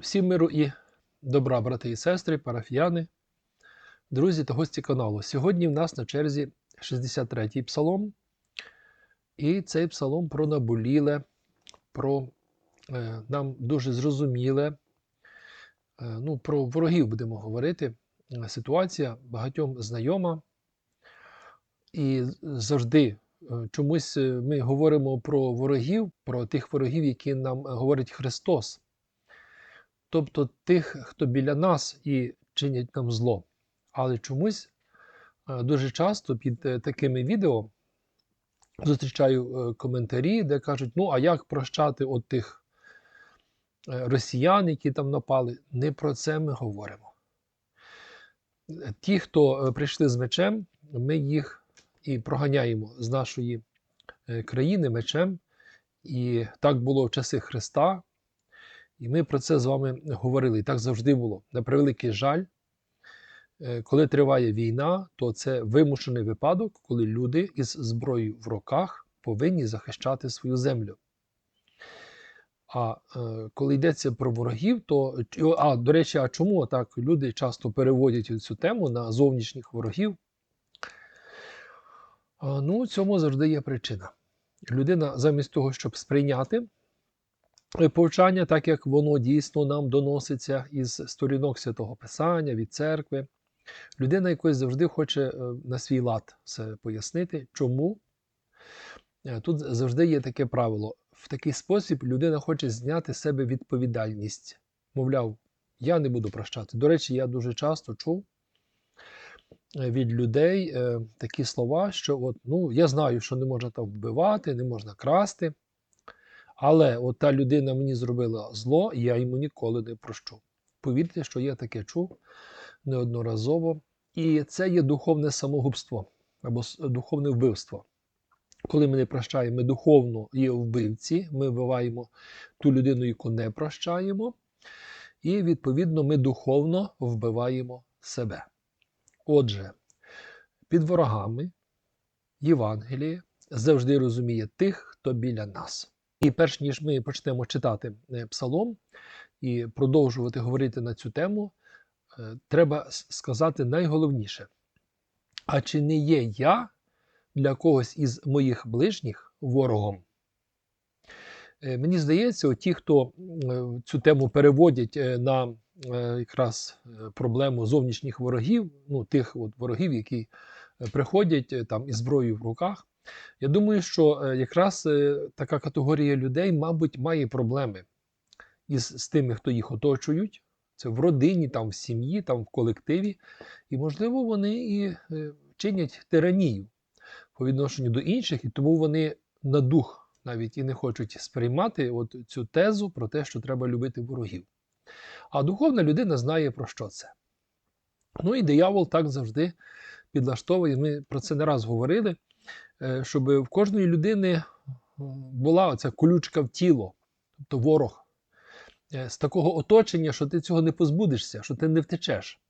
Всім миру і добра, брати і сестри, парафіяни, друзі та гості каналу. Сьогодні в нас на черзі 63-й псалом. І цей псалом про наболіле, про е, нам дуже зрозуміле, е, ну, про ворогів будемо говорити. Ситуація багатьом знайома. І завжди е, чомусь е, ми говоримо про ворогів, про тих ворогів, які нам говорить Христос тобто тих, хто біля нас і чинять нам зло. Але чомусь е, дуже часто під е, такими відео зустрічаю е, коментарі, де кажуть: ну, а як прощати от тих росіян, які там напали? Не про це ми говоримо. Ті, хто прийшли з мечем, ми їх і проганяємо з нашої країни мечем. І так було в часи Христа, і ми про це з вами говорили. І так завжди було. На превеликий жаль, е, коли триває війна, то це вимушений випадок, коли люди із зброєю в руках повинні захищати свою землю. А е, коли йдеться про ворогів, то а, до речі, а чому так люди часто переводять цю тему на зовнішніх ворогів? Ну, цьому завжди є причина. Людина замість того, щоб сприйняти повчання, так як воно дійсно нам доноситься із сторінок святого Писання, від церкви. Людина якось завжди хоче е, на свій лад все пояснити, чому. Е, тут завжди є таке правило. В такий спосіб людина хоче зняти з себе відповідальність. Мовляв, я не буду прощати. До речі, я дуже часто чув е, від людей такі слова, що от, ну, я знаю, що не можна там вбивати, не можна красти. Але от та людина мені зробила зло, я йому ніколи не прощу. Повірте, що я таке чув неодноразово. І це є духовне самогубство або духовне вбивство. Коли ми не прощаємо, ми духовно є вбивці, ми вбиваємо ту людину, яку не прощаємо, і, відповідно, ми духовно вбиваємо себе. Отже, під ворогами Євангеліє завжди розуміє тих, хто біля нас. І перш ніж ми почнемо читати е, псалом і продовжувати говорити на цю тему, е, треба сказати найголовніше: а чи не є я для когось із моїх ближніх ворогом? Е, мені здається, ті, хто цю тему переводять на якраз проблему зовнішніх ворогів, ну тих от ворогів, які приходять там із зброєю в руках, я думаю, що е, якраз е, така категорія людей, мабуть, має проблеми із з тими, хто їх оточують. Це в родині, там, в сім'ї, там, в колективі. І, можливо, вони і е, чинять тиранію по відношенню до інших, і тому вони на дух навіть і не хочуть сприймати от цю тезу про те, що треба любити ворогів. А духовна людина знає, про що це. Ну і диявол так завжди підлаштовує. Ми про це не раз говорили. Е, щоб в кожної людини була оця колючка в тіло, тобто ворог, е, з такого оточення, що ти цього не позбудешся, що ти не втечеш.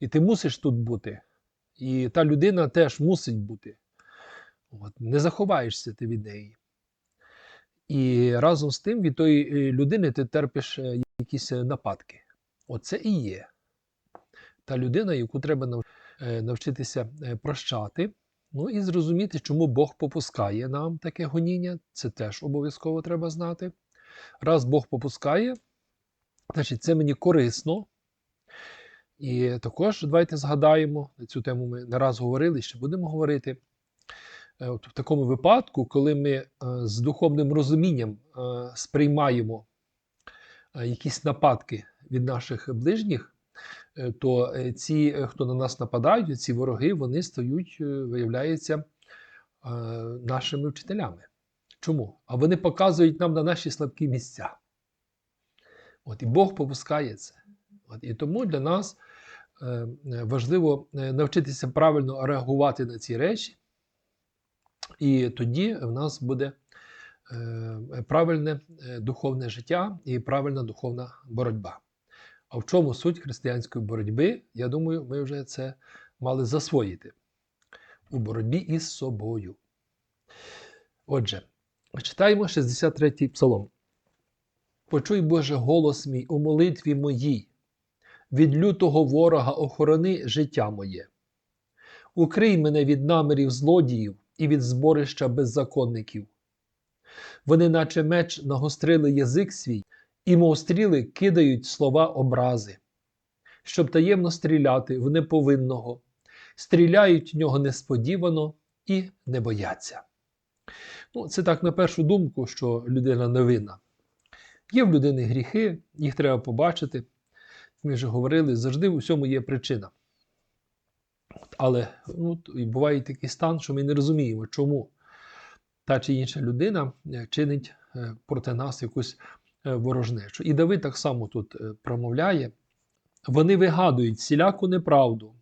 І ти мусиш тут бути. І та людина теж мусить бути. От, Не заховаєшся ти від неї. І разом з тим від тої е, людини ти терпиш якісь нападки. Оце і є та людина, яку треба навчитися прощати. Ну і зрозуміти, чому Бог попускає нам таке гоніння, це теж обов'язково треба знати. Раз Бог попускає, значить це мені корисно. І також давайте згадаємо, на цю тему ми не раз говорили, ще будемо говорити. Е, от В такому випадку, коли ми е, з духовним розумінням е, сприймаємо якісь нападки від наших ближніх, то е, ці, е, хто на нас нападають, ці вороги, вони стають, виявляється, нашими вчителями. Чому? А вони показують нам на наші слабкі місця. От І Бог попускає це. От, І тому для нас важливо навчитися правильно реагувати на ці речі. І тоді в нас буде правильне духовне життя і правильна духовна боротьба. А в чому суть християнської боротьби? Я думаю, ми вже це мали засвоїти у боротьбі із собою. Отже, читаємо 63-й псалом. Почуй, Боже, голос мій у молитві моїй. Від лютого ворога охорони життя моє. Укрий мене від намірів злодіїв і від зборища беззаконників. Вони, наче меч, нагострили язик свій, і, мов стріли, кидають слова образи, щоб таємно стріляти в неповинного, стріляють в нього несподівано і не бояться. Ну, Це так на першу думку, що людина невинна. Є в людини гріхи, їх треба побачити. Ми вже говорили, завжди в усьому є причина. Але ну, буває такий стан, що ми не розуміємо, чому та чи інша людина е, чинить е, проти нас якусь ворожнечу. І Давид так само тут промовляє: вони вигадують всіляку неправду,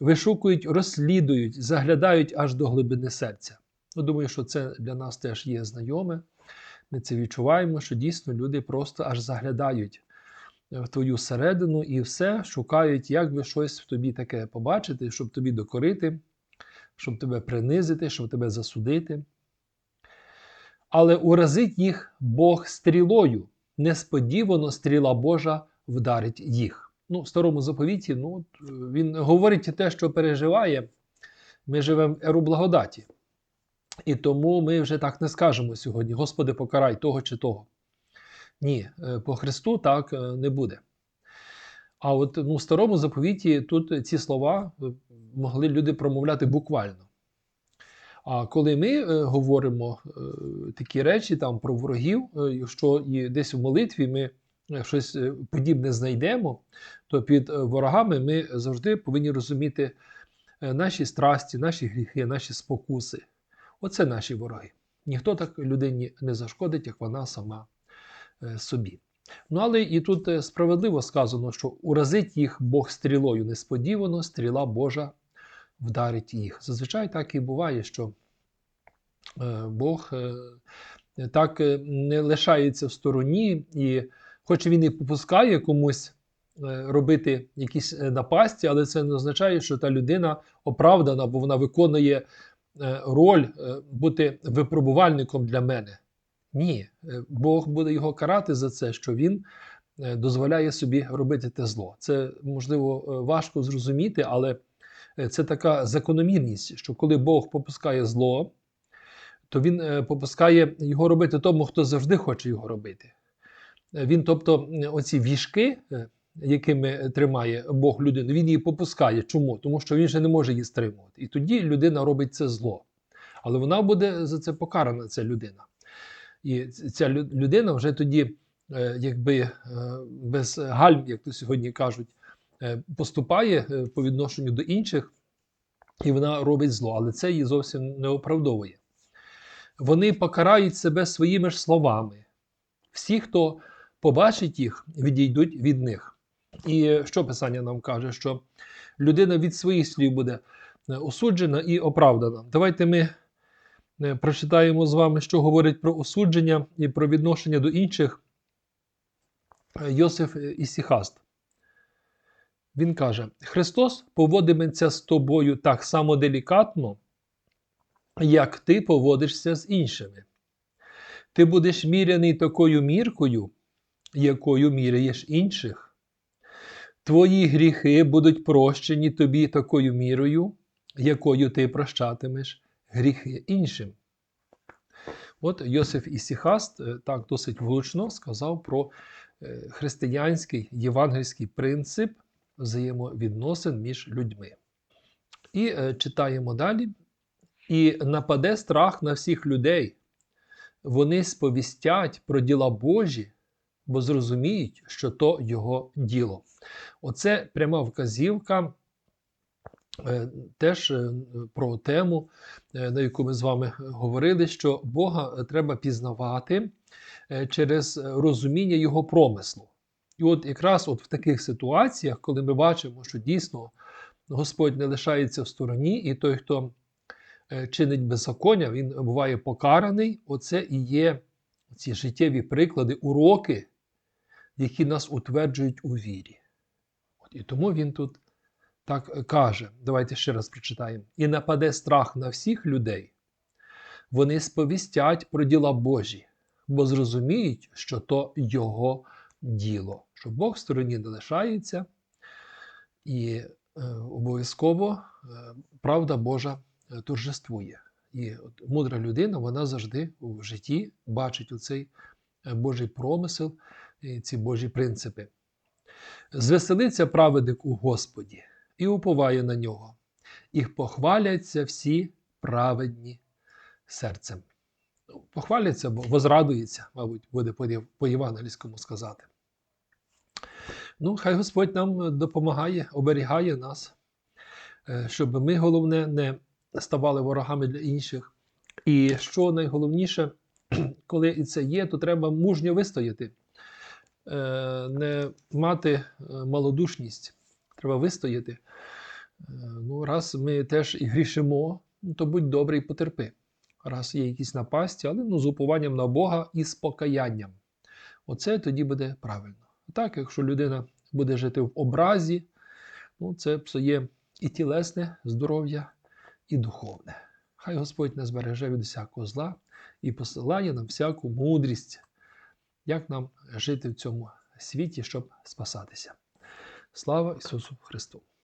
вишукують, розслідують, заглядають аж до глибини серця. Ну, Думаю, що це для нас теж є знайоме. Ми це відчуваємо, що дійсно люди просто аж заглядають в твою середину і все шукають, як би щось в тобі таке побачити, щоб тобі докорити, щоб тебе принизити, щоб тебе засудити. Але уразить їх Бог стрілою. Несподівано стріла Божа вдарить їх. Ну, В старому заповіті ну, він говорить те, що переживає. Ми живемо в еру благодаті. І тому ми вже так не скажемо сьогодні: Господи, покарай того чи того. Ні, е, по Христу так е, не буде. А от ну, в старому заповіті тут ці слова е, могли люди промовляти буквально. А коли ми говоримо такі речі там про ворогів, якщо і десь в молитві ми щось подібне знайдемо, то під ворогами ми завжди повинні розуміти наші страсті, наші гріхи, наші спокуси. Оце наші вороги. Ніхто так людині не зашкодить, як вона сама Е, собі. Ну, але і тут е, справедливо сказано, що уразить їх Бог стрілою несподівано, стріла Божа вдарить їх. Зазвичай так і буває, що е, Бог так не лишається в стороні, і хоч він і попускає комусь робити якісь напасті, але це не означає, що та людина оправдана, бо вона виконує роль бути випробувальником для мене. Ні, е, Бог буде його карати за це, що він е, дозволяє собі робити те зло. Це можливо е, важко зрозуміти, але це така закономірність, що коли Бог попускає зло, то він попускає його робити тому, хто завжди хоче його робити. Він, тобто, оці віжки, якими тримає Бог людину, він її попускає. Чому? Тому що він ще не може її стримувати. І тоді людина робить це зло. Але вона буде за це покарана, ця людина. І ця людина вже тоді, е, якби е, без гальм, як то сьогодні кажуть, е, поступає по відношенню до інших, і вона робить зло, але це її зовсім не оправдовує. Вони покарають себе своїми ж словами. Всі, хто побачить їх, відійдуть від них. І що Писання нам каже, що людина від своїх слів буде осуджена і оправдана. Давайте ми Е, прочитаємо з вами, що говорить про осудження і про відношення до інших е, Йосиф Ісіхаст. Він каже: Христос поводиметься з тобою так само делікатно, як ти поводишся з іншими. Ти будеш міряний такою міркою, якою міряєш інших. Твої гріхи будуть прощені тобі такою мірою, якою ти прощатимеш гріхи іншим. От Йосиф Ісіхаст е, так досить влучно сказав про е, християнський євангельський принцип взаємовідносин між людьми. І е, читаємо далі. І нападе страх на всіх людей. Вони сповістять про діла Божі, бо зрозуміють, що то його діло. Оце пряма вказівка Е, теж е, про тему, е, на яку ми з вами говорили, що Бога треба пізнавати через розуміння Його промислу. І от якраз от в таких ситуаціях, коли ми бачимо, що дійсно Господь не лишається в стороні, і той, хто чинить беззаконня, він буває покараний. Оце і є ці життєві приклади, уроки, які нас утверджують у вірі. От І тому він тут так е, каже, давайте ще раз прочитаємо: і нападе страх на всіх людей, вони сповістять про діла Божі, бо зрозуміють, що то Його діло, що Бог в стороні не лишається, і е, обов'язково е, правда Божа е, торжествує. І от мудра людина, вона завжди в житті бачить оцей е, Божий промисел, і ці Божі принципи. Звеселиться праведник у Господі і уповає на нього, і похваляться всі праведні серцем. Ну, Похваляться, бо возрадується, мабуть, буде по- євангельському сказати. Ну, хай Господь нам допомагає, оберігає нас, е, щоб ми, головне, не ставали ворогами для інших. І що найголовніше, коли і це є, то треба мужньо вистояти, Е, не мати е, малодушність, треба вистояти. Ну, раз ми теж і грішимо, то будь добрий, потерпи. Раз є якісь напасті, але ну, з упованням на Бога і з покаянням. Оце тоді буде правильно. Так, якщо людина буде жити в образі, ну, це псує і тілесне здоров'я, і духовне. Хай Господь нас береже від всякого зла і посилає нам всяку мудрість, як нам жити в цьому світі, щоб спасатися. Слава Ісусу Христу!